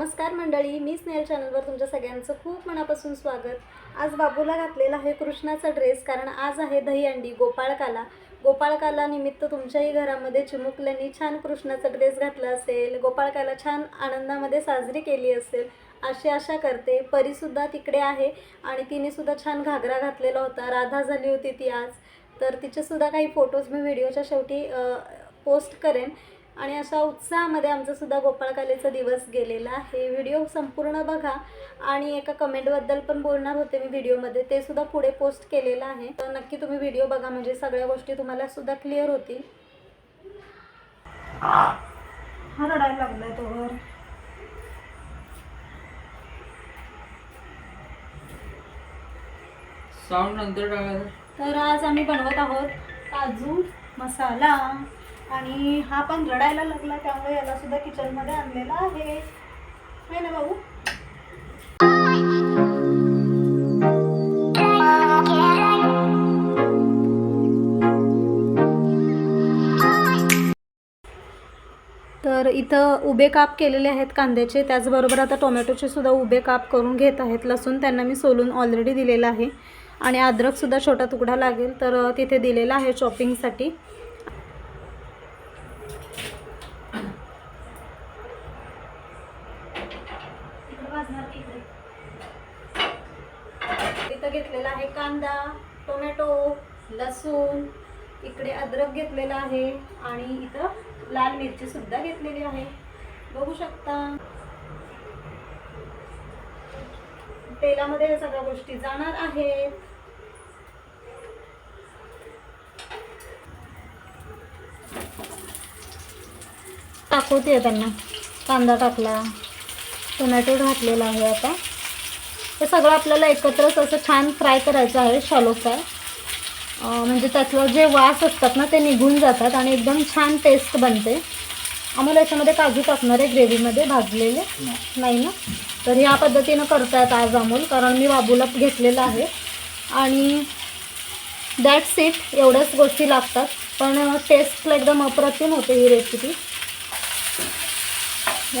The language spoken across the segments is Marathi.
नमस्कार मंडळी मी स्नेहल चॅनलवर तुमच्या सगळ्यांचं खूप मनापासून स्वागत. आज बाबूला घातलेला आहे कृष्णाचा ड्रेस कारण आज आहे दहीहंडी गोपाळकाला. गोपाळकाला निमित्त तुमच्याही घरामध्ये चिमुकल्यांनी छान कृष्णाचा ड्रेस घातला असेल गोपाळकाला छान आनंदामध्ये साजरी केली असेल अशी आशा करते. परीसुद्धा तिकडे आहे आणि तिनेसुद्धा छान घागरा घातलेला होता. राधा झाली होती ती आज. तर तिचेसुद्धा काही फोटोज मी व्हिडिओच्या शेवटी पोस्ट करेन. आणि अशा उत्साहामध्ये आमचा सुद्धा गोपाळकालेचा दिवस गेलेला आहे. व्हिडिओ संपूर्ण बघा आणि एका कमेंटबद्दल पण बोलणार होते मी व्हिडिओमध्ये. ते सुद्धा पुढे पोस्ट केलेलं आहे. तर नक्की तुम्ही व्हिडिओ बघा म्हणजे सगळ्या गोष्टी तुम्हाला सुद्धा क्लिअर होतील. हा रडायला लागलाय तो वर. साऊंड नंतर टाकायचं तर आज आम्ही बनवत आहोत काजू मसाला. आणि हा पण रडायला लागला त्यामुळे याला सुद्धा किचनमध्ये आणलेला आहे. है ना भाऊ? तर इथं उभे काप केलेले आहेत कांद्याचे. त्याचबरोबर आता टोमॅटोचे सुद्धा उभे काप करून घेत आहेत. लसूण त्यांना मी सोलून ऑलरेडी दिलेलं आहे. आणि अद्रकसुद्धा छोटा तुकडा लागेल तर तिथे दिलेला आहे चॉपिंगसाठी इथं घेतलेला आहे कांदा टोमॅटो लसूण इकडे अद्रक घेतलेला आहे आणि इथं लाल मिरची सुद्धा घेतलेली आहे. बघू शकता. तेलामध्ये या सगळ्या गोष्टी जाणार आहेत. टाकवते त्यांना. कांदा टाकला. टोमॅटो घातलेला आहे आता. हे सगळं आपल्याला एकत्रच असं छान फ्राय करायचं आहे शॅलो फ्राय म्हणजे त्यातलं जे वास असतात ना ते निघून जातात आणि एकदम छान टेस्ट बनते. आम्हाला याच्यामध्ये काजू टाकणार आहे ग्रेव्हीमध्ये भाजलेले. नाही ना? तर ह्या पद्धतीनं करतायत आज अमोल कारण मी बाबूला घेतलेलं आहे. आणि दॅट्स इट एवढ्याच गोष्टी लागतात. पण टेस्टला एकदम अप्रतिम होते ही रेसिपी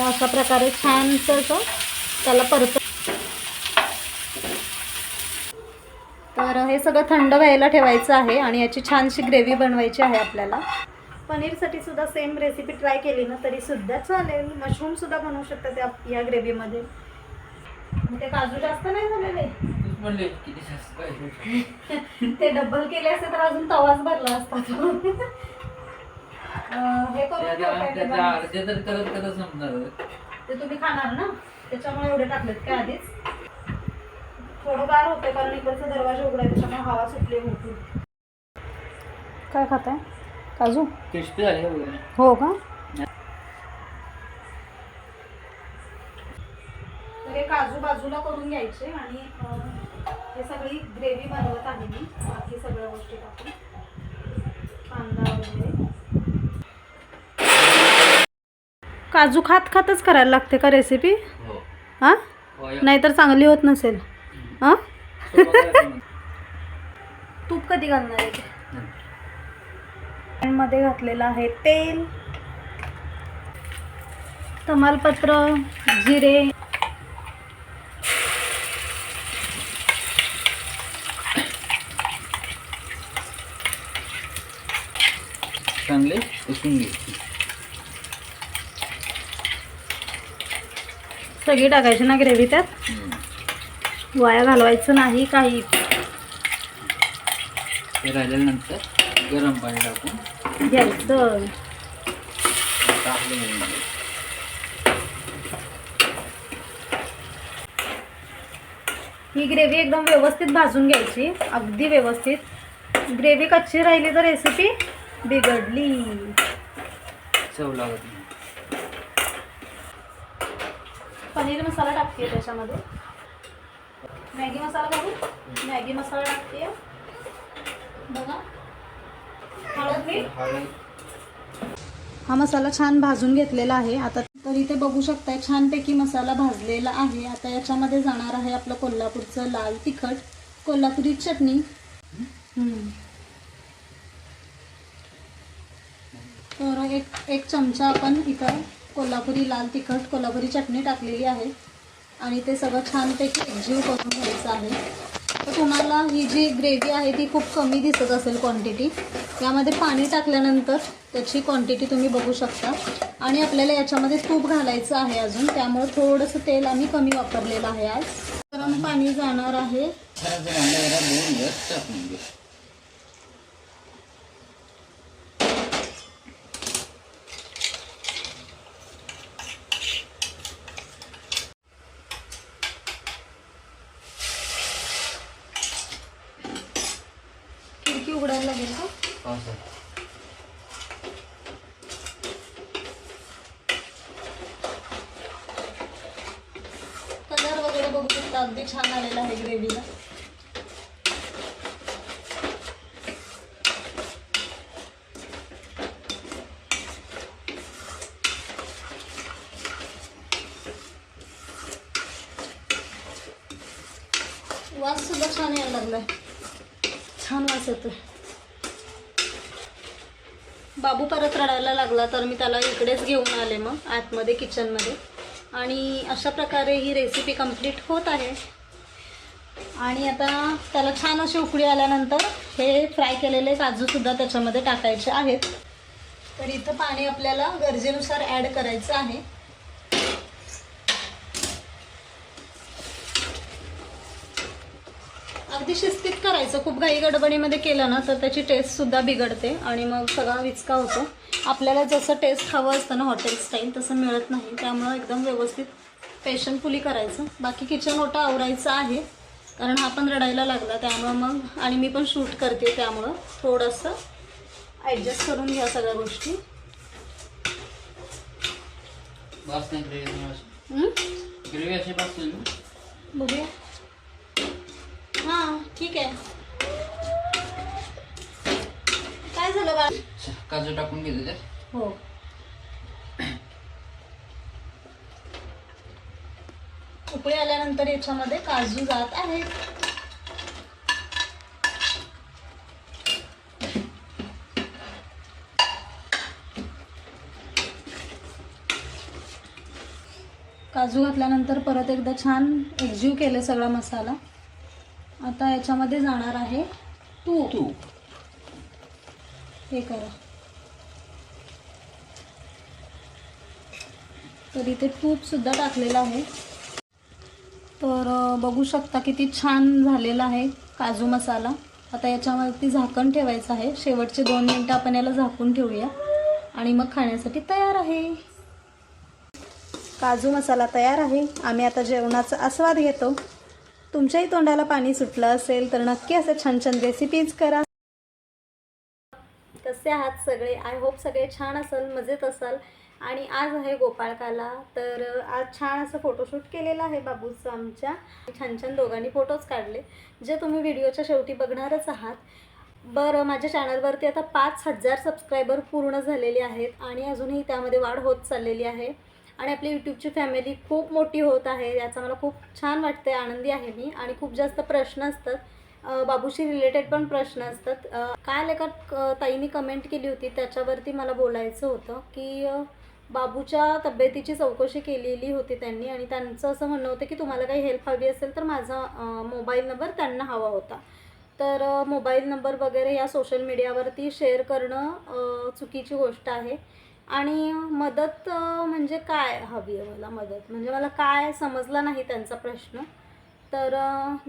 अशा प्रकारे छानसं असं त्याला परत तर हे सगळं थंड व्हायला ठेवायचं आहे आणि याची छानशी ग्रेव्ही बनवायची आहे आपल्याला. पनीरसाठी सुद्धा सेम रेसिपी ट्राय केली ना तरी सुद्धा चालेल. मशरूम सुद्धा बनवू शकता त्या या ग्रेव्हीमध्ये. ते काजू जास्त नाही झालेले? ते डबल केले असते तर अजून तवाच भरला असता हे करून ते तुम्ही खाणार ना? त्याच्यामुळे एवढे टाकलेत काय आधीच? थोडं गार होते कारण इकडचा दरवाजा उघडा आहे त्याच्यामुळे हवा सुटली होती काय खाताय? काजू? क्रिस्पी झाले वगैरे? हो का? तर हे काजू बाजूला करून घ्यायचे आणि अं, हे सगळी ग्रेव्ही बनवत आहे मी. बाकी सगळ्या गोष्टी टाकून. कांदा वगैरे. काजू खात खातच करायला लागते का रेसिपी हो. हां? हो, या. नाहीतर चांगली होत नसेल. हां. तूप कधी घालणार आहे ते? हं. मध्ये घातलेलं आहे तेल तमालपत्र जिरे चांगले पुसून घे सगळी टाकायची ना ग्रेव्ही त्यात. वाया घालवायचं नाही काही. राहिल्यानंतर गरम पाणी टाकून घ्यायचं टाकलं. ही ग्रेव्ही एकदम व्यवस्थित भाजून घ्यायची अगदी व्यवस्थित. ग्रेव्ही कच्ची राहिली तर रेसिपी बिघडली. चव लागत नाही. पनीर मसाला टाकते त्याच्यामध्ये. मॅगी मसाला बघू. मॅगी मसाला टाकते. बघा. हळद मीठ. हा मसाला छान भाजून घेतलेला आहे. आता तर इथे बघू शकताय छानपैकी मसाला भाजलेला आहे. आता याच्यामध्ये जाणार आहे आपलं कोल्हापूरचं लाल तिखट कोल्हापुरी चटणी. हम्म. तर एक एक चमचा आपण इथं कोल्हापुरी लाल तिखट कोल्हापुरी चटणी टाकलेली आहे. आणि ते सगळं छानपैकी एकजीव करून घ्यायचं आहे. तर तुम्हाला ही जी ग्रेव्ही आहे ती खूप कमी दिसत असेल क्वांटिटी यामध्ये पाणी टाकल्यानंतर त्याची क्वांटिटी तुम्ही बघू शकता. आणि आपल्याला याच्यामध्ये तूप घालायचं आहे अजून. त्यामुळे थोडंसं तेल आम्ही कमी वापरलेलं आहे आज. गरम पाणी जाणार आहे थोडंसं भांडं जरा दोन दिवस टाकून घेऊ खिडकी उघडायला लागेल का पावसात कलर वगैरे बघू किती छान आलेला आहे ग्रेव्हीला वास सुद्धा छान यायला लागलाय. छान वास येतोय. बाबू परत रडायला लागला तर मी त्याला इकडेच घेऊन आले मग आतमध्ये किचनमध्ये आणि अशा प्रकारे ही रेसिपी कंप्लीट होत आहे. आणि आता त्याला छान अशी उकळी आल्यानंतर हे फ्राय केलेले काजूसुद्धा त्याच्यामध्ये टाकायचे आहेत. तर इथं पाणी आपल्याला गरजेनुसार ॲड करायचं आहे. अगदी शिस्तीत करायचं. खूप घाई गडबडीमध्ये केलं ना तर त्याची टेस्टसुद्धा बिघडते आणि मग सगळा विचका होतो. आपल्याला जसं टेस्ट हवं असतं ना हॉटेल स्टाईल तसं मिळत नाही. त्यामुळं एकदम व्यवस्थित पेशंटफुली करायचं. बाकी किचन ओटा आवरायचं आहे कारण हा पण रडायला लागला. त्यामुळं मग आणि मी पण शूट करते त्यामुळं. थोडंसं ॲडजस्ट करून घ्या सगळ्या गोष्टी. बघूया. हां ठीक आहे. काय झालं बा काजू टाकून त्यात हो. उकळी आल्यानंतर याच्यामध्ये काजू जात आहेत. काजू घातल्यानंतर परत एकदा छान एकजीव केलं सगळा मसाला. आता याच्यामध्ये जाणार आहे तूप तू. हे करा. तर इथे तूपसुद्धा टाकलेलं आहे. तर बघू शकता किती छान झालेला आहे काजू मसाला. आता याच्यावरती झाकण ठेवायचं आहे. शेवटचे दोन मिनटं आपण याला झाकून ठेवूया. आणि मग खाण्यासाठी तयार आहे. काजू मसाला तयार आहे. आम्ही आता जेवणाचा आस्वाद घेतो. तुमच्याही तोंडाला पाणी सुटलं असेल तर नक्की असं छान छान रेसिपीज करा. कसे आहात सगळे? आय होप सगळे छान असाल मजेत असाल. आणि आज आहे गोपाळकाला. तर आज छान असं फोटोशूट केलेलं आहे बाबूचं आमच्या. छान छान दोघांनी फोटोज काढले जे तुम्ही व्हिडिओच्या शेवटी बघणारच आहात. बरं माझ्या चॅनलवरती आता पाच हजार सबस्क्रायबर पूर्ण झालेले आहेत आणि अजूनही त्यामध्ये वाढ होत चाललेली आहे. आणि आपली यूट्यूबची फॅमिली खूप मोठी होत आहे. याचा मला खूप छान वाटते आनंदी आहे मी. आणि खूप जास्त प्रश्न असतात. बाबूशी रिलेटेड पण प्रश्न असतात. काय काल एका क- ताईने कमेंट केली होती? त्याच्यावरती मला बोलायचं होतं की बाबूच्या तब्येतीची चौकशी केलेली होती त्यांनी. आणि त्यांचं असं म्हणणं होतं की तुम्हाला काही हेल्प हवी असेल तर माझा मोबाईल नंबर त्यांना हवा होता. तर मोबाईल नंबर वगैरे या सोशल मीडियावरती शेअर करणं चुकीची गोष्ट आहे. आणि मदत म्हणजे काय हवी आहे मला मदत? म्हणजे मला काय समजला नाही त्यांचा प्रश्न. तर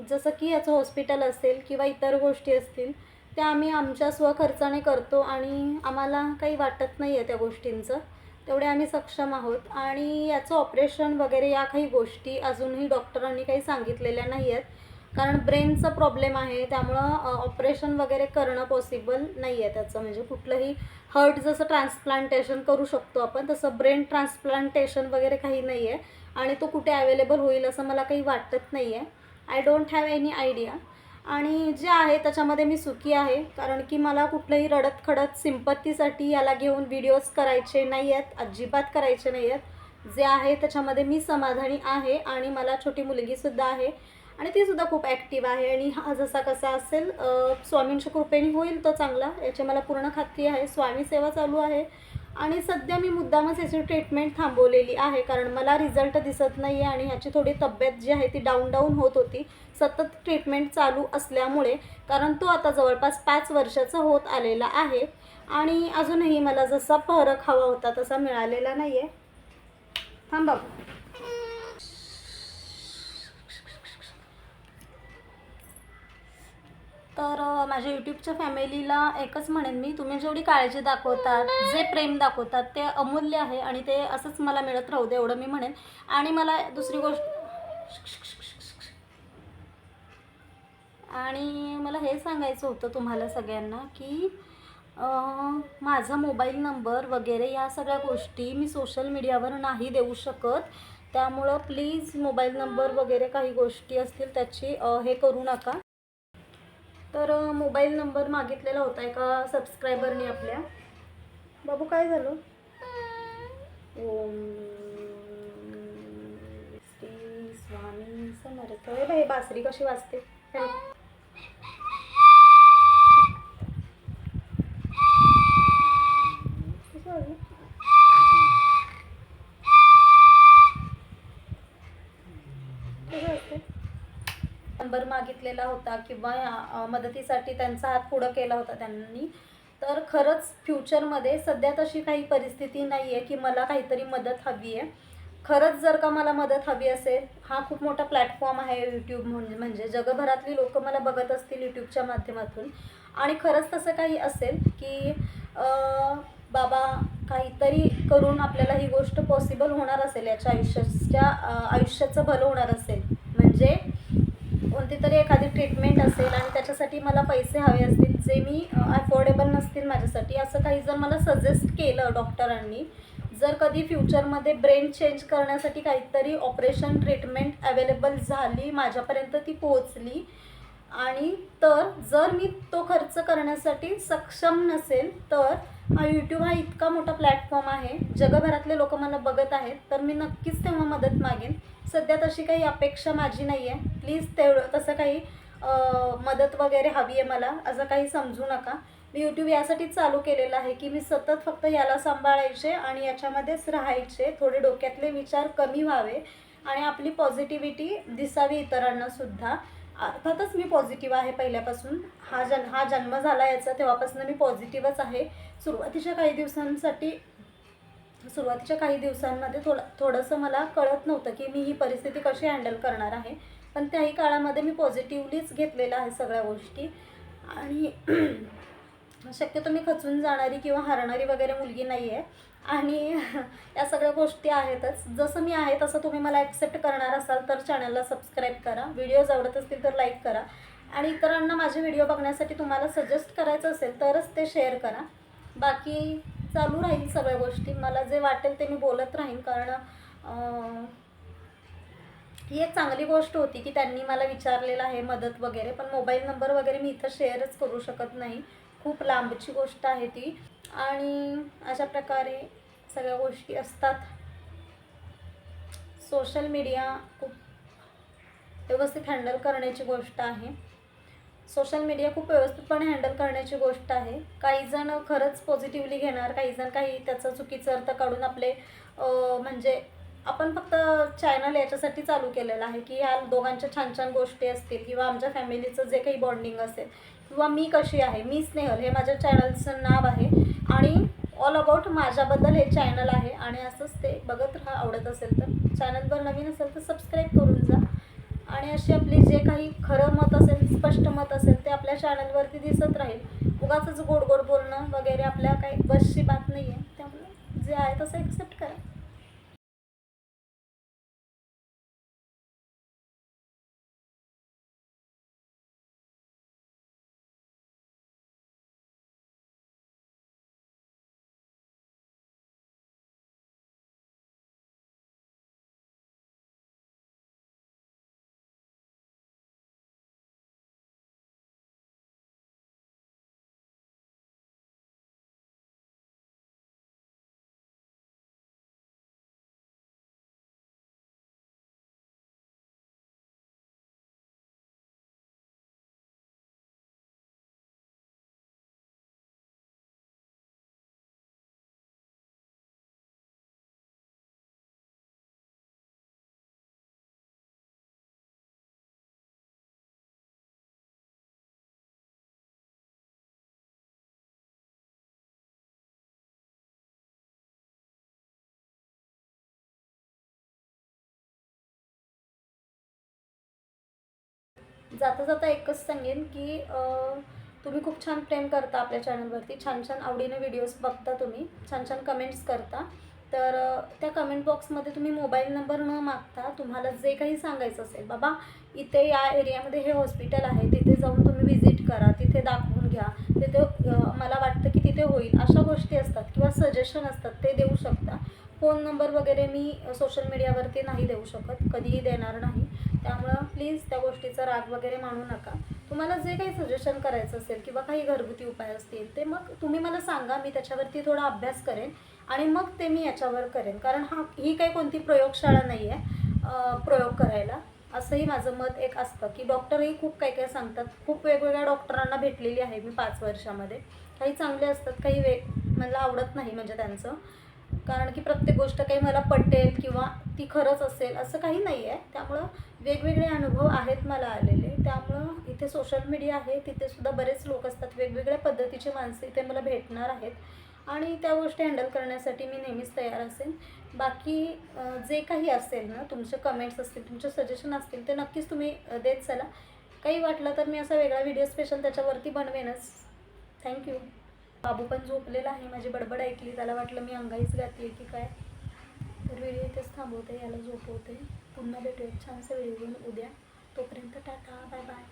जसं की याचं हॉस्पिटल असेल किंवा इतर गोष्टी असतील त्या आम्ही आमच्या स्वखर्चाने करतो आणि आम्हाला काही वाटत नाही आहे त्या गोष्टींचं. तेवढे आम्ही सक्षम आहोत. आणि याचं ऑपरेशन वगैरे या काही गोष्टी अजूनही डॉक्टरांनी काही सांगितलेल्या नाही आहेत. कारण ब्रेनचा प्रॉब्लेम आहे त्यामुळं ऑपरेशन वगैरे करणं पॉसिबल नाही आहे त्याचं. म्हणजे कुठलंही हर्ट जसं ट्रान्सप्लांटेशन करू शकतो आपण तसं ब्रेन ट्रान्सप्लांटेशन वगैरे काही नाही आहे आणि तो कुठे अवेलेबल होईल असं मला काही वाटत नाही आहे I don't have any idea आणि जे आहे त्याच्यामध्ये मी सुखी आहे. कारण की मला कुठलंही रडत खडत सिंपत्तीसाठी याला घेऊन व्हिडिओज करायचे नाही आहेत अजिबात करायचे नाही आहेत जे आहे त्याच्यामध्ये मी समाधानी आहे आणि मला छोटी मुलगीसुद्धा आहे. आणि तीसुद्धा खूप ॲक्टिव्ह आहे. आणि हा जसा कसा असेल स्वामींच्या कृपेने होईल तो चांगला. याची मला पूर्ण खात्री आहे. स्वामी सेवा चालू आहे. आणि सध्या मी मुद्दामच याची ट्रीटमेंट थांबवलेली आहे. कारण मला रिझल्ट दिसत नाही आहे आणि ह्याची थोडी तब्येत जी आहे ती डाऊन डाऊन होत होती. सतत ट्रीटमेंट चालू असल्यामुळे कारण तो आता जवळपास पाच वर्षाचा होत आलेला आहे. आणि अजूनही मला जसा फरक हवा होता तसा मिळालेला नाही आहे थांबा तर माझ्या यूट्यूबच्या फॅमिलीला एकच म्हणेन मी तुम्ही जेवढी काळजी दाखवतात जे प्रेम दाखवतात ते अमूल्य आहे आणि ते असंच मला मिळत राहू दे एवढं मी म्हणेन. आणि मला दुसरी गोष्ट आणि मला हे सांगायचं होतं तुम्हाला सगळ्यांना की माझा मोबाईल नंबर वगैरे या सगळ्या गोष्टी मी सोशल मीडियावर नाही देऊ शकत. त्यामुळं प्लीज मोबाईल नंबर वगैरे काही गोष्टी असतील त्याची हे करू नका. तर मोबाईल नंबर मागितलेला होता एका सबस्क्रायबरने आपल्या. बाबू काय झालं? ओम श्री स्वामी समर्थ. हे बाई बासरी कशी वाजते हे. कसं वाजलं? कसं वाजते? केला होता किंवा मदतीसाठी त्यांचा हात पुढं केला होता त्यांनी तर खरंच फ्युचरमध्ये सध्या तशी काही परिस्थिती नाही आहे की मला काहीतरी मदत हवी आहे खरंच जर का मला मदत हवी असेल हा खूप मोठा प्लॅटफॉर्म आहे यूट्यूब म्हणजे म्हणजे जगभरातली लोक मला बघत असतील यूट्यूबच्या माध्यमातून. आणि खरंच तसं काही असेल की बाबा काहीतरी करून आपल्याला ही गोष्ट पॉसिबल होणार असेल याच्या आयुष्याच्या आयुष्याचं भलं होणार असेल. म्हणजे कोणती तरी एखादी ट्रीटमेंट असेल आणि त्याच्यासाठी मला पैसे हवे असतील जे मी अफोर्डेबल नसतील माझ्यासाठी असं काही जर मला सजेस्ट केलं डॉक्टरांनी जर कधी फ्युचरमध्ये ब्रेन चेंज करण्यासाठी काहीतरी ऑपरेशन ट्रीटमेंट अवेलेबल झाली माझ्यापर्यंत ती पोहोचली आणि तर जर मी तो खर्च करण्यासाठी सक्षम नसेल तर हा यूट्यूब हा इतका मोठा प्लॅटफॉर्म आहे. जगभरातले लोक मला बघत आहेत तर मी नक्कीच तेव्हा मदत मागेन. सध्या तशी काही अपेक्षा माझी नाही आहे प्लीज तेवढं तसं काही मदत वगैरे हवी आहे मला. असं काही समजू नका. मी यूट्यूब यासाठी चालू केलेलं आहे की मी सतत फक्त याला सांभाळायचे आणि याच्यामध्येच राहायचे. थोडे डोक्यातले विचार कमी व्हावे आणि आपली पॉझिटिव्हिटी दिसावी इतरांनासुद्धा अर्थातच मी पॉझिटिव्ह आहे पहिल्यापासून. हा जन हा जन्म झाला याचा तेव्हापासून मी पॉझिटिव्हच आहे. सुरुवातीच्या काही दिवसांसाठी सुरुवातीच्या काही दिवसांमध्ये थोडं थोडंसं मला कळत नव्हतं की मी ही परिस्थिती कशी हँडल करणार आहे. पण त्याही काळामध्ये मी पॉझिटिव्हलीच घेतलेलं आहे सगळ्या गोष्टी. आणि शक्यतो मी खचून जाणारी किंवा हरणारी वगैरे मुलगी नाही आहे आणि या सगळ्या गोष्टी आहेतच. जसं मी आहे तसं तुम्ही मला ॲक्सेप्ट करणार असाल तर चॅनलला सबस्क्राईब करा. व्हिडिओज आवडत असतील तर लाईक करा. आणि इतरांना माझे व्हिडिओ बघण्यासाठी तुम्हाला सजेस्ट करायचं असेल तरच ते शेअर करा. बाकी चालू राहील सगळ्या गोष्टी. मला जे वाटेल ते मी बोलत राहीन. कारण ही एक चांगली गोष्ट होती की त्यांनी मला विचारलेलं आहे मदत वगैरे. पण मोबाईल नंबर वगैरे मी इथं शेअरच करू शकत नाही. खूप लांबची गोष्ट आहे ती. आणि अशा प्रकारे सगळ्या गोष्टी असतात. सोशल मीडिया खूप व्यवस्थित हँडल करण्याची गोष्ट आहे. सोशल मीडिया खूप व्यवस्थितपणे हँडल करण्याची गोष्ट आहे. काही जण खरंच पॉझिटिव्हली घेणार काही जण काही त्याचा चुकीचा अर्थ काढून आपले म्हणजे आपण फक्त चॅनल याच्यासाठी चालू केलेलं आहे की ह्या दोघांच्या छान छान गोष्टी असतील किंवा आमच्या फॅमिलीचं जे काही बॉन्डिंग असेल किंवा मी कशी आहे मी स्नेहल हे माझ्या चॅनलचं नाव आहे. आणि ऑल अबाउट माझ्याबद्दल हे चॅनल आहे आणि असंच ते बघत राहा आवडत असेल तर. चॅनलवर नवीन असेल तर सबस्क्राईब करून जा. आणि अशी आपली जे काही खरं मत असेल स्पष्ट मत असेल ते आपल्या चॅनलवरती दिसत राहील. उगाच गोड गोड बोलणं वगैरे आपल्या काही बसची बात नाही आहे त्यामुळे जे आहे तसं एक्सेप्ट करा. जाता जाता एकच सांगेन की तुम्ही खूप छान प्रेम करता आपल्या चॅनलवरती छान छान आवडीने व्हिडिओज बघता तुम्ही. छान छान कमेंट्स करता. तर त्या कमेंट बॉक्समध्ये तुम्ही मोबाईल नंबर न मागता तुम्हाला जे काही सांगायचं असेल बाबा इथे या एरियामध्ये हे हॉस्पिटल आहे. तिथे जाऊन तुम्ही व्हिजिट करा. तिथे दाखवून घ्या. तिथे मला वाटतं की तिथे होईल. अशा गोष्टी असतात किंवा सजेशन असतात ते देऊ शकता. फोन नंबर वगैरे मी सोशल मीडियावरती नाही देऊ शकत कधीही देणार नाही. त्यामुळं प्लीज त्या गोष्टीचा राग वगैरे मानू नका. तुम्हाला जे काही सजेशन करायचं असेल किंवा काही घरगुती उपाय असतील ते मग तुम्ही मला सांगा मी त्याच्यावरती थोडा अभ्यास करेन आणि मग ते मी याच्यावर करेन. कारण हा ही काही कोणती प्रयोगशाळा नाही आहे प्रयोग करायला. असंही माझं मत एक असतं की डॉक्टरही खूप काही काही सांगतात. खूप वेगवेगळ्या डॉक्टरांना भेटलेली आहे मी पाच वर्षामध्ये. काही चांगले असतात काही वे मला आवडत नाही म्हणजे त्यांचं. कारण की प्रत्येक गोष्ट काही मला पटेल किंवा ती खरंच असेल असं काही नाही आहे. त्यामुळं वेगवेगळे अनुभव आहेत मला आलेले. त्यामुळं इथे सोशल मीडिया आहे तिथे सुद्धा बरेच लोक असतात. वेगवेगळ्या पद्धतीचे माणसं इथे मला भेटणार आहेत. आणि त्या गोष्टी हँडल करण्यासाठी मी नेहमीच तयार असेल बाकी जे काही असेल ना तुमचे कमेंट्स असतील तुमचे सजेशन असतील ते नक्कीच तुम्ही देत चला. काही वाटलं तर मी असा वेगळा व्हिडिओ स्पेशल त्याच्यावरती बनवेनच. थँक्यू बाबू पण झोपलेला आहे माझी बडबड ऐकली त्याला वाटलं मी अंगाईच गाते की काय? तर व्हिडिओ इथेच थांबवते याला झोपवते. पुन्हा भेटूया छानसा व्हिडिओ घेऊन उद्या. तोपर्यंत टाटा बाय बाय.